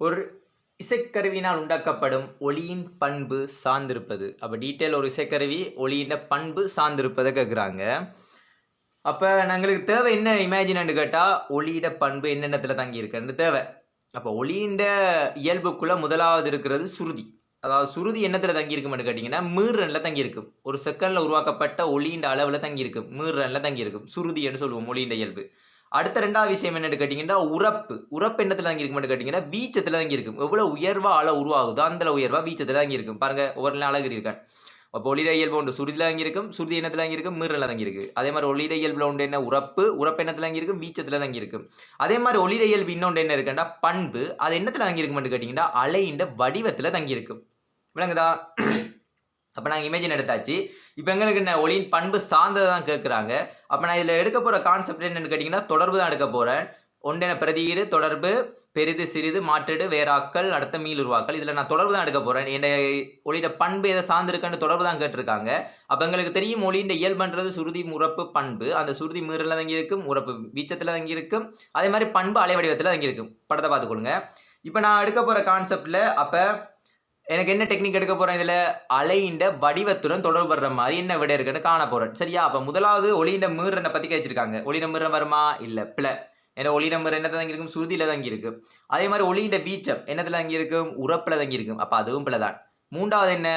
ஒரு இசைக்கருவியினால் உண்டாக்கப்படும் ஒளியின் பண்பு சார்ந்திருப்பது. அப்போ டீட்டெயில் ஒரு இசைக்கருவி ஒளியின் பண்பு சார்ந்திருப்பதை கேட்குறாங்க அப்போ நங்களுக்கு தேவை என்ன இமேஜினு கேட்டால் ஒளியிட பண்பு என்னென்னத்தில் தங்கி இருக்குன்னு தேவை. அப்போ ஒளியின்ற இயல்புக்குள்ளே முதலாவது இருக்கிறது சுருதி. அதாவது சுருதி என்னத்தில் தங்கியிருக்கும்னு கேட்டிங்கன்னா மீறனில் தங்கியிருக்கும் ஒரு செகண்டில் உருவாக்கப்பட்ட ஒளியின் அளவில் தங்கியிருக்கும் மீறனில் தங்கியிருக்கும் சுருதி என்று சொல்லுவோம் ஒளியின்ற இயல்பு. அடுத்த ரெண்டாவது விஷயம் என்னென்னு கேட்டிங்கன்னா உரப்பு உறப்பு என்னத்தில் தங்கியிருக்கும்னு கேட்டிங்கன்னா பீச்சத்தில் தங்கியிருக்கும் எவ்வளோ உயர்வாக அலை உருவாகுதோ அந்த உயர்வா பீச்சத்தில் தங்கியிருக்கும் பாருங்கள் ஒவ்வொரு நாள் அழகு இருக்கேன் அப்போ ஒளிர இயல்பு ஒன்று சுருதியில் தங்கியிருக்கும் சுருதி என்னத்தில் தங்கியிருக்கும் மீறலில் தங்கியிருக்கு அதே மாதிரி ஒளிர இயல்பில் உண்டு என்ன? உறப்பு. உரப்பு என்னத்தில் தங்கியிருக்கும் பீச்சத்தில் தங்கியிருக்கும் அதே மாதிரி ஒளிர இயல்பு இன்னொன்று என்ன இருக்குன்னா பண்பு. அது என்னத்தில் தங்கியிருக்கும்னு கேட்டிங்கன்னா அலையின் வடிவத்தில் தங்கியிருக்கும் விளங்குதா? அப்போ நாங்கள் இமேஜின் எடுத்தாச்சு. இப்போ எங்களுக்கு என்ன ஒளியின் பண்பு சார்ந்ததை தான் கேட்குறாங்க அப்போ நான் இதில் எடுக்க போகிற கான்செப்ட் என்னென்னு கேட்டிங்கன்னா தொடர்பு தான் எடுக்க போகிறேன் ஒன்றென பிரதியீடு தொடர்பு பெரிது சிறிது மாற்றீடு வேறாக்கள் அடுத்த மீள் உருவாக்கல். இதில் நான் தொடர்பு தான் எடுக்க போகிறேன் என்னை ஒளியோட பண்பு எதை சார்ந்திருக்குன்னு தொடர்பு தான் கேட்டிருக்காங்க. அப்போ எங்களுக்கு தெரியும் ஒளியின் இயல்புன்றது சுருதி முறப்பு பண்பு. அந்த சுருதி மீறில் தங்கியிருக்கும் உறப்பு வீச்சத்தில் தங்கியிருக்கும் அதே மாதிரி பண்பு அலை வடிவத்தில் படத்தை பார்த்துக்கொள்ளுங்க இப்போ நான் எடுக்க போகிற கான்செப்டில் அப்போ எனக்கு என்ன டெக்னிக் எடுக்க போகிறேன் இதில்? அலையின்ற வடிவத்துடன் தொடர்புற மாதிரி என்ன விட இருக்குன்னு காண போகிறேன் சரியா? அப்போ முதலாவது ஒளியின்ற மீறனை பற்றி கழிச்சிருக்காங்க ஒளியின மீறன் வருமா? இல்லை. பிள்ளை ஏன்னா ஒளியின மீறன் என்னத்தில் தங்கி இருக்கும்? சுருதியில் தங்கி இருக்கும் அதே மாதிரி ஒளியின்ட பீச்சம் என்னத்தில் தங்கி இருக்கும்? உறப்பில் தங்கி இருக்கும். அப்போ அதுவும் பிள்ளை தான். மூன்றாவது என்ன?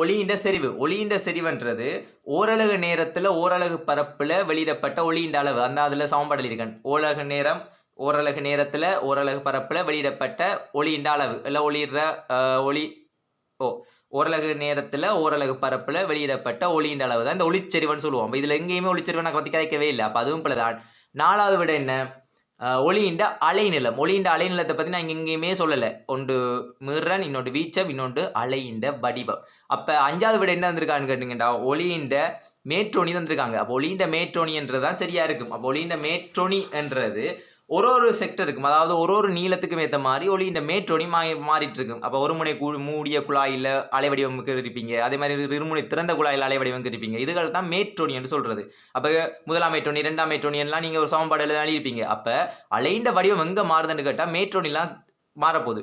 ஒளியின்ற செறிவு. ஒளியின்ற செறிவுன்றது ஓரலகு நேரத்தில் ஓரலகு பரப்பில் வெளியிடப்பட்ட ஒளியின்ற அளவு. அந்த அதில் சமன்பாடு இருக்கேன் ஓரலகு நேரம் ஓரலகு நேரத்தில் ஓரலகு பரப்பில் வெளியிடப்பட்ட ஒளியின் அளவு. இல்லை ஒளிடுற ஒளி ஓ ஓரலகு நேரத்தில் ஓரலகு பரப்பில் வெளியிடப்பட்ட ஒளியின் அளவு தான் இந்த ஒளிச்செறிவுன்னு சொல்லுவோம். இதில் எங்கேயுமே ஒளிச்செறிவை நான் பற்றி கிடைக்கவே இல்லை. அப்போ அதுவும் பிள்ளைதான் நாலாவது விட என்ன? ஒளியின்ட ஒளியின்ற அலைநிலம். ஒளியின்ற அலைநிலத்தை பற்றி நான் இங்கே எங்கேயுமே சொல்லலை. ஒன்று மிர்ரன் இன்னொன்று வீச்சம் இன்னொன்று அலையின்ற வடிவம். அப்போ அஞ்சாவது விட என்ன வந்திருக்கான்னு கேட்டிங்கடா ஒளியின்ற மேற்றோணி தந்திருக்காங்க அப்போ ஒளியின்ற மேற்றோணின்றது தான் சரியாக இருக்கும். அப்போ ஒளியின்ற மேற்றோணி என்றது ஒரு ஒரு செக்டருக்கும் அதாவது ஒரு ஒரு நீளத்துக்கும் ஏற்ற மாதிரி ஒளியின் மேற்றோணி மா மாறிட்டு இருக்கும் அப்போ ஒரு முனை கூ மூடிய குழாயில் அலைவடிவமுக்கு இருப்பீங்க. அதே மாதிரி இருமுனை திறந்த குழாயில் அலைவடிவமுக்கு இருப்பீங்க. இதுகள் தான் மேற்றோணி என்று அப்போ முதலாம் மேற்றொணி ரெண்டாம் மேற்றோணி எல்லாம் நீங்கள் ஒரு சமன்பாடு எழுதி இருப்பீங்க அப்போ அலைந்த வடிவம் எங்கே மாறுதுன்னு கேட்டால் மேற்றொணிலாம் மாறப்போகுது.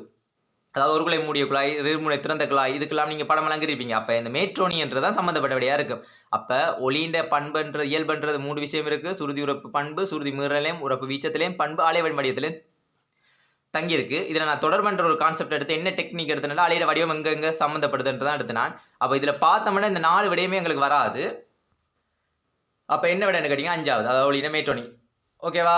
அதாவது ஒரு குலை மூடிய குழாய் இருமுனை திறந்த குழாய் இதுக்கெல்லாம் நீங்கள் படம் இருப்பீங்க அப்போ இந்த மேற்றோணி என்றதான் சம்மந்தப்பட்டபடியாக இருக்கும் அப்போ ஒளியின் பண்புன்ற இயல்புன்றது மூணு விஷயம் இருக்குது சுருதி உறப்பு பண்பு சுருதி மீறலையும் உறப்பு வீச்சத்திலையும் பண்பு அலைவன் வடிவத்திலையும் தங்கியிருக்கு. இதில் நான் தொடர்புன்ற ஒரு கான்செப்ட் எடுத்து என்ன டெக்னிக் எடுத்தனால அலையிட வடிவம் எங்கெங்கே சம்மந்தப்படுதுன்றதான் எடுத்து நான். அப்போ இதில் பார்த்தோம்னா இந்த நாலு விடையுமே எங்களுக்கு வராது. அப்போ என்ன விட கேட்டிங்க அஞ்சாவது. அதாவது ஒளியின மேட்ரோனி ஓகேவா?